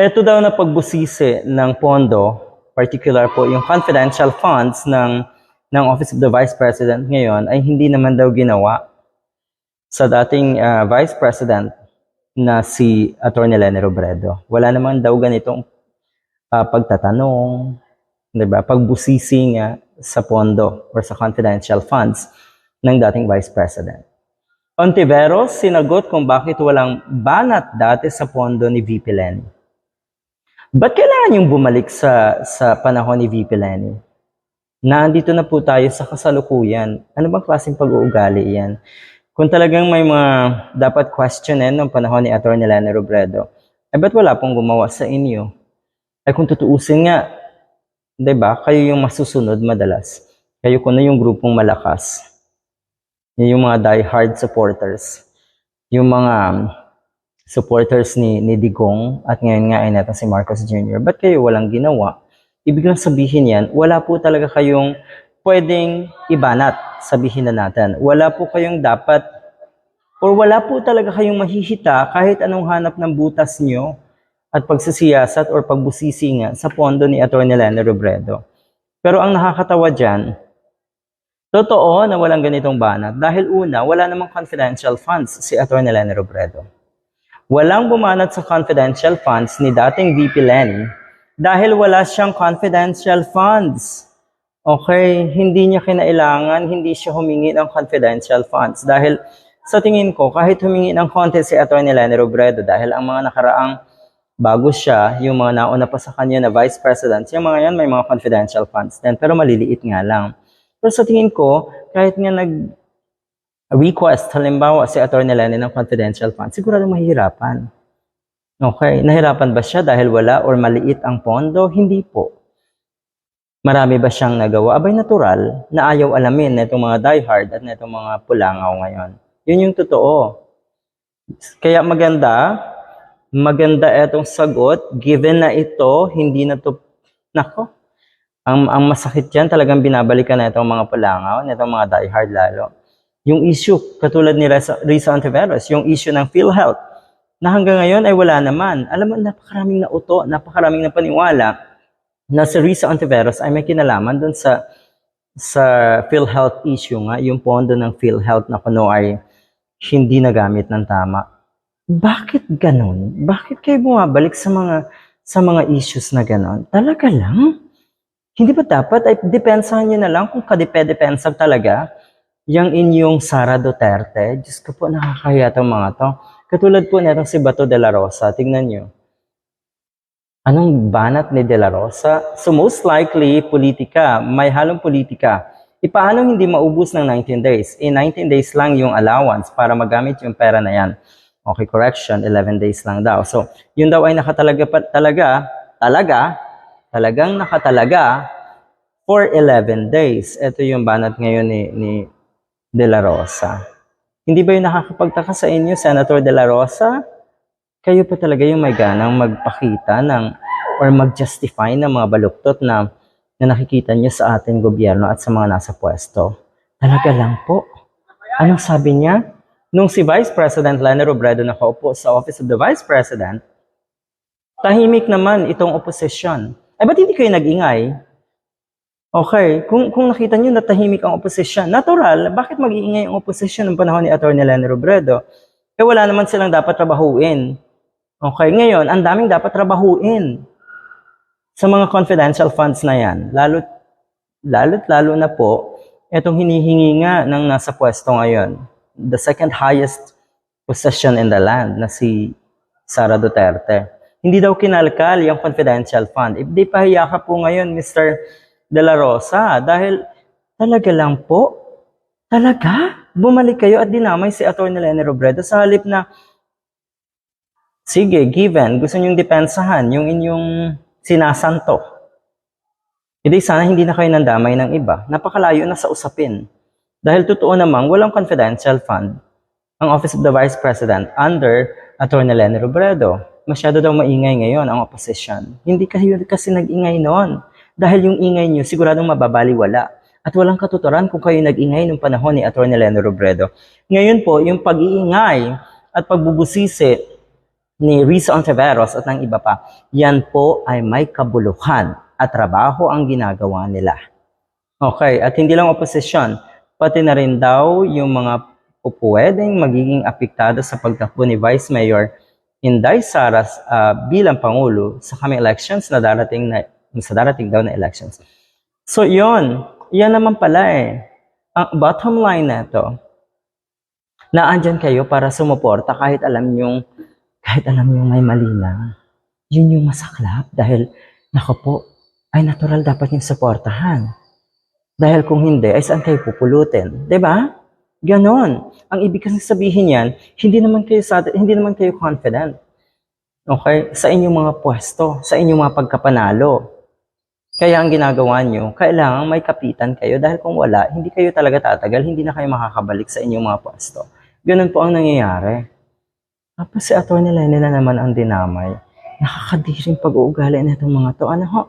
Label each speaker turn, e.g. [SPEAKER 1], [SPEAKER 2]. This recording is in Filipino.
[SPEAKER 1] Ito daw na pagbusisi ng pondo, particular po yung confidential funds ng, ng Office of the Vice President ngayon ay hindi naman daw ginawa sa dating ah, Vice President na si Atty. Lene Robredo. Wala naman daw ganitong ah, pagtatanong, 'di ba? Pagbusisi nga sa pondo or sa confidential funds ng dating Vice President. Ontiveros sinagot kung bakit walang banat dati sa pondo ni VP Leni. Ba't kailangan yung bumalik sa, sa panahon ni VP Leni? Nandito na po tayo sa kasalukuyan. Ano bang klaseng pag-uugali yan? Kung talagang may mga dapat questionin ng panahon ni Atty. Lene Robredo, eh ba't wala pong gumawa sa inyo? Ay kung tutuusin nga, 'di ba? Kayo yung masusunod madalas. Kayo kuno yung grupong malakas. Yun Yung mga die-hard supporters. Yung mga supporters ni, ni Digong at ngayon nga ay neto si Marcos Jr. Ba't kayo walang ginawa? Ibig lang sabihin yan, wala po talaga kayong pwedeng ibanat, sabihin na natin. Wala po kayong dapat or wala po talaga kayong mahihita kahit anong hanap ng butas nyo at pagsisiyasat or pagbusisi sa pondo ni Atty. Lene Robredo. Pero ang nakakatawa dyan, totoo na walang ganitong banat dahil una, wala namang confidential funds si Atty. Lene Robredo. Walang bumanat sa confidential funds ni dating VP Lenny dahil wala siyang confidential funds. Okay, hindi niya kinailangan, hindi siya humingi ng confidential funds dahil sa tingin ko, kahit humingi ng konti si Atty. Lene Robredo dahil ang mga nakaraang bago siya, yung mga nauna pa sa kanya na vice president, yung mga yan may mga confidential funds din, pero maliliit nga lang. Pero sa tingin ko, kahit nga nag request, halimbawa si Atty. Lene ng confidential funds, sigurado mahihirapan. Okay, nahirapan ba siya dahil wala or maliit ang pondo? Hindi po. Marami ba siyang nagawa? Abay natural na ayaw alamin na itong mga diehard at na itong mga pulangaw ngayon. Yun yung totoo. Kaya maganda, maganda itong sagot, given na ito, hindi na to, nako, ang, ang masakit yan, talagang binabalikan na itong mga pulangaw, na itong mga diehard lalo. Yung issue, katulad ni Risa, Ontiveros, yung issue ng PhilHealth, na hanggang ngayon ay wala naman. Alam mo, napakaraming nauto, napakaraming napaniwala na si Risa Ontiveros ay may kinalaman dun sa sa PhilHealth issue nga, yung pondo ng PhilHealth na kuno ay hindi nagamit ng tama. Bakit ganun? Bakit kayo bumabalik sa mga sa mga issues na ganon? Talaga lang? Hindi ba dapat ay depensahan nyo na lang kung kadepe-depensa talaga yung inyong Sara Duterte? Diyos ko po, nakakaya itong mga to. Katulad po netong si Bato de la Rosa. Tingnan nyo. Anong banat ni De La Rosa? So most likely, politika, may halong politika. Ipaano hindi maubos ng 19 days? In 19 days lang yung allowance para magamit yung pera na yan. Okay, correction, 11 days lang daw. So, yun daw ay nakatalaga talaga, talaga, talagang nakatalaga for 11 days. Ito yung banat ngayon ni, ni De La Rosa. Hindi ba yung nakakapagtaka sa inyo, Senator De La Rosa? kayo pa talaga yung may ganang magpakita ng or mag-justify ng mga baluktot na, na nakikita niyo sa ating gobyerno at sa mga nasa pwesto. Talaga lang po. Anong sabi niya? Nung si Vice President Lene Robredo nakaupo sa Office of the Vice President, tahimik naman itong oposisyon. Ay, ba't hindi kayo nag-ingay? Okay, kung, kung nakita niyo na tahimik ang oposisyon, natural, bakit mag-iingay ang oposisyon ng panahon ni Atty. Lene Robredo? Eh wala naman silang dapat trabahuin. Okay, ngayon, ang daming dapat trabahuin sa mga confidential funds na yan. Lalo, lalo't lalo na po, itong hinihingi nga ng nasa pwesto ngayon. The second highest possession in the land na si Sara Duterte. Hindi daw kinalkal yung confidential fund. If di pahiya ka po ngayon, Mr. De La Rosa, dahil talaga lang po, talaga, bumalik kayo at dinamay si Atty. Lene Robredo sa halip na Sige, given, gusto niyong depensahan yung inyong sinasanto. Hindi, sana hindi na kayo nandamay ng iba. Napakalayo na sa usapin. Dahil totoo namang walang confidential fund ang Office of the Vice President under Atty. Lene Robredo. Masyado daw maingay ngayon ang opposition. Hindi kayo kasi nag-ingay noon. Dahil yung ingay niyo siguradong mababaliwala. At walang katuturan kung kayo nag-ingay nung panahon ni Atty. Lene Robredo. Ngayon po, yung pag-iingay at pagbubusisi ni Risa Ontiveros at ng iba pa, yan po ay may kabuluhan at trabaho ang ginagawa nila. Okay, at hindi lang oposisyon, pati na rin daw yung mga pupwedeng magiging apektado sa pagtakbo ni Vice Mayor Inday Saras ah, bilang Pangulo sa coming elections na darating na sa darating daw na elections. So yon, yan naman pala eh. Ang bottom line na ito, na andyan kayo para sumuporta kahit alam yung kahit alam yung may mali na. Yun yung masaklap dahil nako po, ay natural dapat yung suportahan. Dahil kung hindi, ay saan kayo pupulutin? ba? Ganon. Ang ibig kasi sabihin yan, hindi naman kayo sa, hindi naman kayo confident. Okay? Sa inyong mga pwesto, sa inyong mga pagkapanalo. Kaya ang ginagawa nyo, kailangan may kapitan kayo dahil kung wala, hindi kayo talaga tatagal, hindi na kayo makakabalik sa inyong mga pwesto. Ganun po ang nangyayari. Tapos si Atty. Lenny na naman ang dinamay. Nakakadiring pag-uugali na itong mga to. Ano ho?